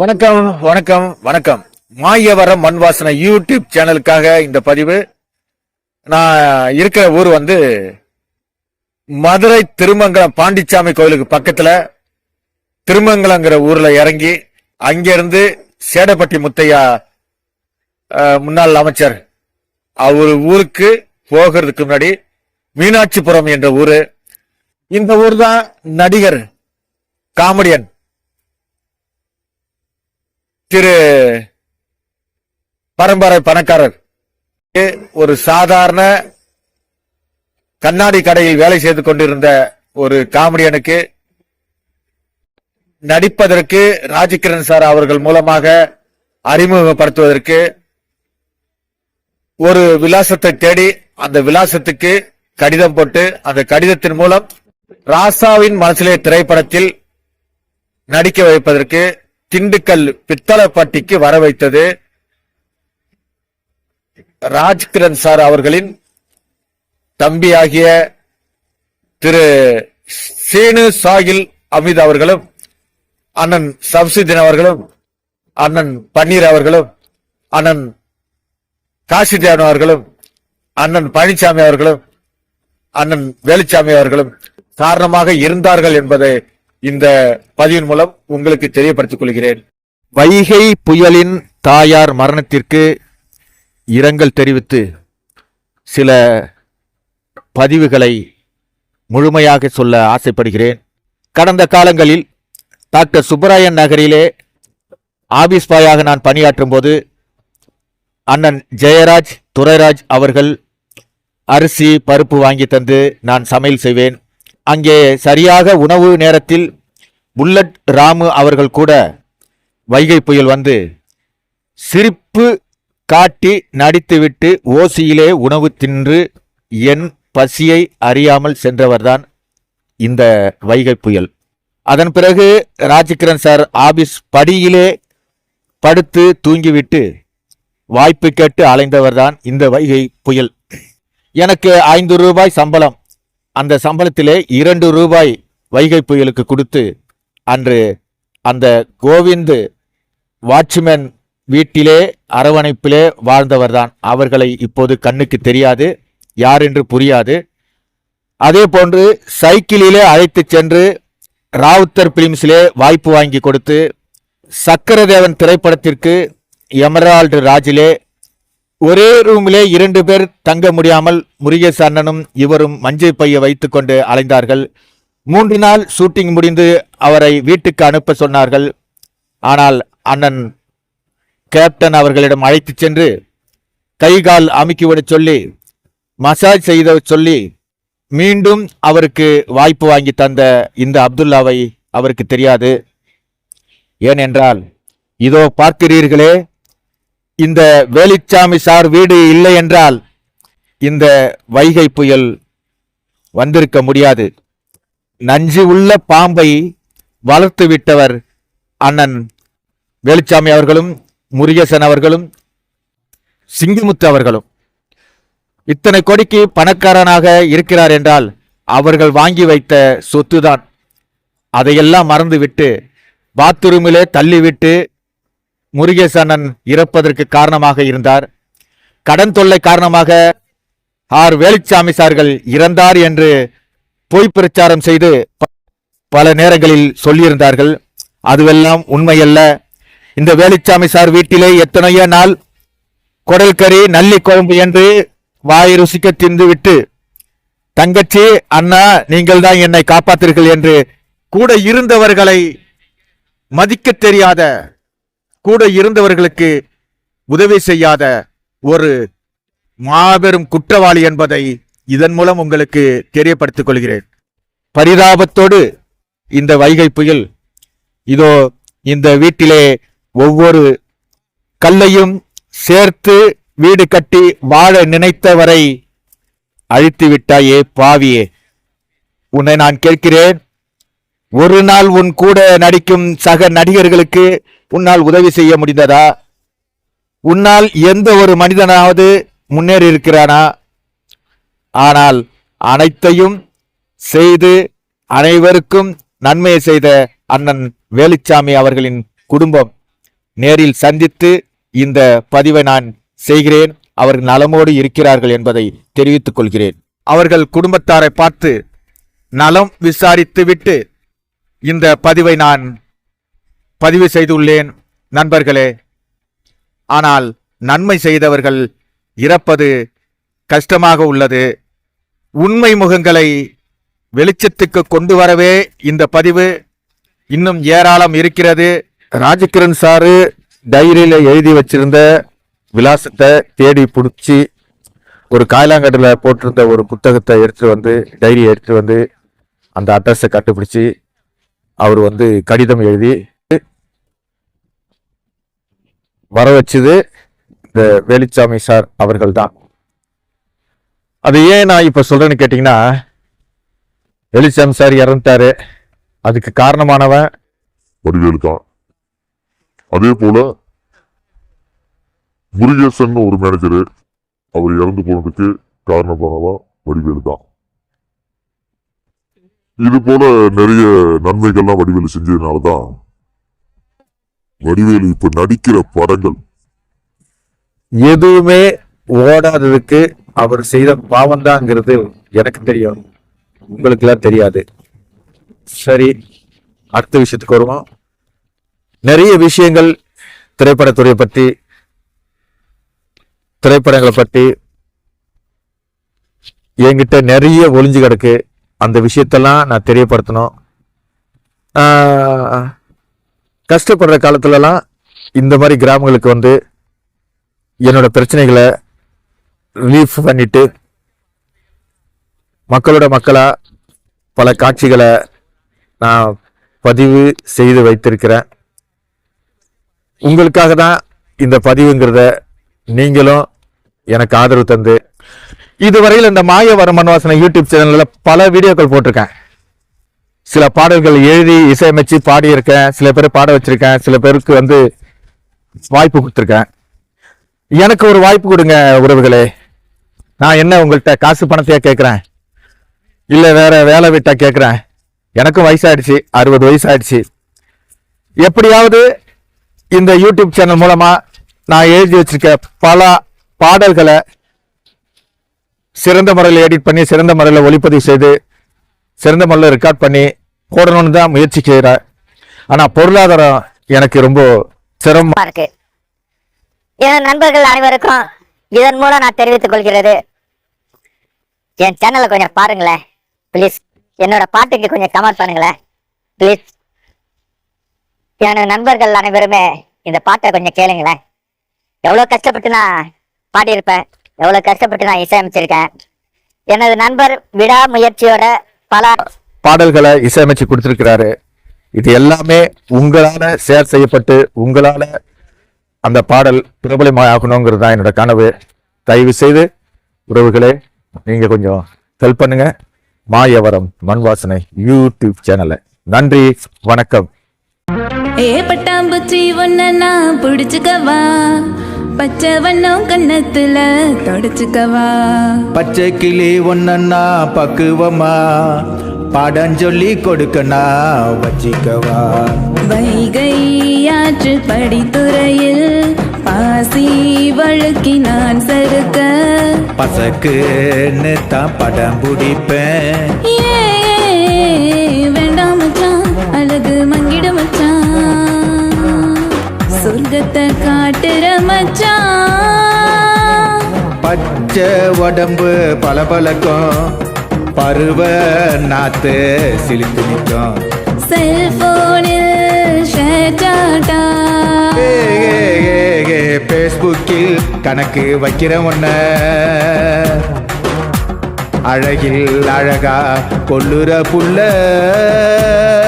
வணக்கம் வணக்கம் வணக்கம். மாயவரம் மண் வாசனை யூடியூப் சேனலுக்காக இந்த பதிவு. நான் இருக்கிற ஊர் வந்து மதுரை திருமங்கலம் பாண்டிச்சாமி கோயிலுக்கு பக்கத்துல திருமங்கலங்கிற ஊர்ல இறங்கி அங்கிருந்து சேடப்பட்டி முத்தையா முன்னாள் அமைச்சர் அவர் ஊருக்கு போகிறதுக்கு முன்னாடி மீனாட்சிபுரம் என்ற ஊரு. இந்த ஊர் தான் நடிகர் காமெடியன். திரு பரம்பரை பணக்காரர். ஒரு சாதாரண கண்ணாடி கடையில் வேலை செய்து கொண்டிருந்த ஒரு காமெடியனுக்கு நடிப்பதற்கு ராஜகிரண் சார் அவர்கள் மூலமாக அறிமுகப்படுத்துவதற்கு ஒரு விலாசத்தை தேடி அந்த விலாசத்துக்கு கடிதம் போட்டு அந்த கடிதத்தின் மூலம் ராசாவின் மனசிலே திரைப்படத்தில் நடிக்க வைப்பதற்கு திண்டுக்கல் பித்தளப்பட்டிக்கு வர வைத்தது ராஜ்கிரண் சார் அவர்களின் தம்பியாகிய திரு சீனு சாகில் அமித் அவர்களும் அண்ணன் சம்சுதீன் அவர்களும் அண்ணன் பன்னீர் அவர்களும் அண்ணன் காசிதேவன் அவர்களும் அண்ணன் பழனிசாமி அவர்களும் அண்ணன் வேலுச்சாமி அவர்களும் காரணமாக இருந்தார்கள் என்பதை இந்த பதிவின் மூலம் உங்களுக்கு தெரியப்படுத்திக் கொள்கிறேன். வைகை புயலின் தாயார் மரணத்திற்கு இரங்கல் தெரிவித்து சில பதிவுகளை முழுமையாக சொல்ல ஆசைப்படுகிறேன். கடந்த காலங்களில் டாக்டர் சுப்பராயன் நகரிலே ஆபீஸ் பாயாக நான் பணியாற்றும் போது அண்ணன் ஜெயராஜ் துரைராஜ் அவர்கள் அரிசி பருப்பு வாங்கி தந்து நான் சமையல் செய்வேன். அங்கே சரியாக உணவு நேரத்தில் புல்லட் ராமு அவர்கள் கூட வைகை புயல் வந்து சிரிப்பு காட்டி நடித்துவிட்டு ஓசியிலே உணவு தின்று என் பசியை அறியாமல் சென்றவர்தான் இந்த வைகை புயல். அதன் பிறகு ராஜகிரண் சார் ஆபீஸ் படியிலே படுத்து தூங்கிவிட்டு வாய்ப்பு கேட்டு அலைந்தவர்தான் இந்த வைகை புயல். எனக்கு ஐந்து ரூபாய் சம்பளம். அந்த சம்பளத்திலே இரண்டு ரூபாய் வைகை புயலுக்கு கொடுத்து அன்று அந்த கோவிந்து வாட்ச்மேன் வீட்டிலே அரவணைப்பிலே வாழ்ந்தவர்தான். அவர்களை இப்போது கண்ணுக்கு தெரியாது யார் என்று புரியாது. அதே போன்று சைக்கிளிலே அழைத்துச் சென்று ராவுத்தர் பிலிம்ஸிலே வாய்ப்பு வாங்கி கொடுத்து சக்கரதேவன் திரைப்படத்திற்கு எமரால்டு ராஜிலே ஒரே ரூமிலே இரண்டு பேர் தங்க முடியாமல் முருகேஷ் அண்ணனும் இவரும் மஞ்சள் பையை வைத்துக்கொண்டு அலைந்தார்கள். மூன்று நாள் ஷூட்டிங் முடிந்து அவரை வீட்டுக்கு அனுப்ப சொன்னார்கள். ஆனால் அண்ணன் கேப்டன் அவர்களிடம் அழைத்துச் சென்று கை கால் அமுக்கிவிடச் சொல்லி மசாஜ் செய்த சொல்லி மீண்டும் அவருக்கு வாய்ப்பு வாங்கி தந்த இந்த அப்துல்லாவை அவருக்கு தெரியாது. ஏனென்றால் இதோ பார்க்கிறீர்களே இந்த வேலிச்சாமி சார் வீடு இல்லை என்றால் இந்த வைகை புயல் வந்திருக்க முடியாது. நஞ்சு உள்ள பாம்பை வளர்த்து விட்டவர் அண்ணன் வேலுச்சாமி அவர்களும் முருகேசன் அவர்களும் சிங்கமுத்து அவர்களும். இத்தனை கோடிக்கு பணக்காரனாக இருக்கிறார் என்றால் அவர்கள் வாங்கி வைத்த சொத்துதான். அதையெல்லாம் மறந்துவிட்டு பாத்ரூமிலே தள்ளிவிட்டு முருகேச அண்ணன் இறப்பதற்கு காரணமாக இருந்தார். கடன் தொல்லை காரணமாக ஆர். வேலுச்சாமி சார்கள் இறந்தார் என்று பொய் பிரச்சாரம் செய்து பல நேரங்களில் சொல்லியிருந்தார்கள். அதுவெல்லாம் உண்மையல்ல. இந்த வேலுச்சாமி சார் வீட்டிலே எத்தனையோ நாள் குடல் கறி நல்லி குழம்பு என்று வாய் ருசிக்க தின்று விட்டு தங்கச்சி அண்ணா நீங்கள் தான் என்னை காப்பாத்தீர்கள் என்று கூட இருந்தவர்களை மதிக்க தெரியாத கூட இருந்தவர்களுக்கு உதவி செய்யாத ஒரு மாபெரும் குற்றவாளி என்பதை இதன் மூலம் உங்களுக்கு தெரியப்படுத்திக் கொள்கிறேன். பரிதாபத்தோடு இந்த வைகை புயல் இதோ இந்த வீட்டிலே ஒவ்வொரு கல்லையும் சேர்த்து வீடு கட்டி வாழ நினைத்தவரை அழித்து விட்டாயே பாவியே. உன்னை நான் கேட்கிறேன். ஒரு நாள் உன் கூட நடிக்கும் சக நடிகர்களுக்கு உன்னால் உதவி செய்ய முடிந்ததா? உன்னால் எந்த ஒரு மனிதனாவது முன்னேறி இருக்கிறானா? ஆனால் அனைத்தையும் செய்து அனைவருக்கும் நன்மையை செய்த அண்ணன் வேலுச்சாமி அவர்களின் குடும்பம். நேரில் சந்தித்து இந்த பதிவை நான் செய்கிறேன். அவர்கள் நலமோடு இருக்கிறார்கள் என்பதை தெரிவித்துக் கொள்கிறேன். அவர்கள் குடும்பத்தாரை பார்த்து நலம் விசாரித்துவிட்டு இந்த பதிவை நான் பதிவு செய்துள்ளேன் நண்பர்களே. ஆனால் நன்மை செய்தவர்கள் இறப்பது கஷ்டமாக உள்ளது. உண்மை முகங்களை வெளிச்சத்துக்கு கொண்டு வரவே இந்த பதிவு இன்னும் ஏராளம் இருக்கிறது. ராஜகிரண் சாரு டைரியில எழுதி வச்சிருந்த விலாசத்தை தேடி பிடிச்சி ஒரு காயலாங்கட்டில் போட்டிருந்த ஒரு புத்தகத்தை எடுத்து வந்து டைரி எடுத்து வந்து அந்த அட்ரஸை கண்டுபிடிச்சி அவர் வந்து கடிதம் எழுதி வர வச்சது இந்த வேலுச்சாமி சார் அவர்கள் தான் அது ஏன் நான் இப்போ சொல்கிறேன்னு கேட்டிங்கன்னா வேலுச்சாமி சார் இறந்துட்டாரு. அதுக்கு காரணமானவன் வடிவேலு தான் அதே போல முருகேசன் ஒரு மேனேஜரு அவர் இறந்து போனதுக்கு காரணமானவா வடிவேலு தான் இது போல நிறைய நன்மைகள்லாம் வடிவேலு செஞ்சதுனால தான் வடிவேலு இப்ப நடிக்கிற படங்கள். எதுவுமே ஓடாததுக்கு அவர் செய்த பாவம்தாங்கிறது எனக்கு தெரியும். உங்களுக்கு எல்லாம் தெரியாது. சரி அடுத்த விஷயத்துக்கு வருவோம். நிறைய விஷயங்கள் திரைப்படத்துறையை பற்றி திரைப்படங்களை பற்றி என்கிட்ட நிறைய ஒளிஞ்சு கிடக்கு. அந்த விஷயத்தெல்லாம் நான் தெரியப்படுத்தணும். கஷ்டப்படுற காலத்துலலாம் இந்த மாதிரி கிராமங்களுக்கு வந்து என்னோட பிரச்சனைகளை ரிலீஃப் பண்ணிட்டு மக்களோட மக்களாக பல காட்சிகளை நான் பதிவு செய்து வைத்திருக்கிறேன். உங்களுக்காக தான் இந்த பதிவுங்கிறத நீங்களும் எனக்கு ஆதரவு தந்து இதுவரையில் இந்த மாய வரமன் மண்வாசனை யூடியூப் சேனலில் பல வீடியோக்கள் போட்டிருக்கேன். சில பாடல்கள் எழுதி இசையமைச்சு பாடியிருக்கேன். சில பேர் பாட வச்சிருக்கேன். சில பேருக்கு வந்து வாய்ப்பு கொடுத்துருக்கேன். எனக்கு ஒரு வாய்ப்பு கொடுங்க உறவுகளே. நான் என்ன உங்கள்கிட்ட காசு பணத்தையா கேட்குறேன் இல்லை வேற வேலை விட்டா கேட்குறேன் எனக்கும் வயசாயிடுச்சு. அறுபது வயசாயிடுச்சு. எப்படியாவது இந்த யூடியூப் சேனல் மூலமாக நான் எழுதி வச்சிருக்க பல பாடல்களை சிறந்த முறையில் எடிட் பண்ணி சிறந்த முறையில் ஒளிப்பதிவு செய்து சிறந்த முறையில் ரெக்கார்ட் பண்ணி போடணும்னு தான் முயற்சி செய்கிறேன் ஆனால் பொருளாதாரம் எனக்கு ரொம்ப சிரமமாக இருக்கு. என் நண்பர்கள் அனைவருக்கும் இதன் மூலம் நான் தெரிவித்துக் கொள்கிறது. என் சேனலை கொஞ்சம் பாருங்களேன். ப்ளீஸ் என்னோட பாட்டுக்கு கொஞ்சம் கமெண்ட் பண்ணுங்களேன். ப்ளீஸ் எனது நண்பர்கள் அனைவருமே இந்த பாட்டை கொஞ்சம் கேளுங்களேன். எவ்வளோ கஷ்டப்பட்டு நான் பாடியிருப்பேன். எவ்வளோ கஷ்டப்பட்டு நான் இசையமைச்சிருக்கேன். எனது நண்பர் விடாமுயற்சியோட பல பாடல்களை இசையமைச்சு கொடுத்திருக்கிறாரு. இது எல்லாமே உங்களால ஷேர் செய்யப்பட்டு உங்களால அந்த பாடல் பிரபலமாகணுங்கிறது தான் என்னோட கனவு. தயவு செய்து உறவுகளே நீங்க கொஞ்சம் ஹெல்ப் பண்ணுங்க. மாயவரம் மண் வாசனை யூடியூப் சேனலை நன்றி வணக்கம். ஏ பட்டாம்பூச்சி ஒன்ன புடிச்சுக்கவா? பச்சை வண்ணம் கன்னத்துல தொடச்சுக்கவா. பச்சை கிளி ஒன்னா பக்குவமா? பாடஞ்சொல்லி கொடுக்கனா வச்சிக்கவா? வைகை ஆற்று படித்துறையில் பாசி வழுக்கி நான் சறுக்க பசக்குன்னு தான் படம் பிடிப்பேன். ஏ சொர்க்கத்தை காட்டுற மச்சான். பச்சை உடம்பு பளபளக்கும் பருவ நாத்து சிலித்து நிற்கும். செல்போனில் ஷேட்டாட்டா பேஸ்புக்கில் கணக்கு வைக்கிற ஒன்ன அழகில் அழகா கொல்லுற புள்ள.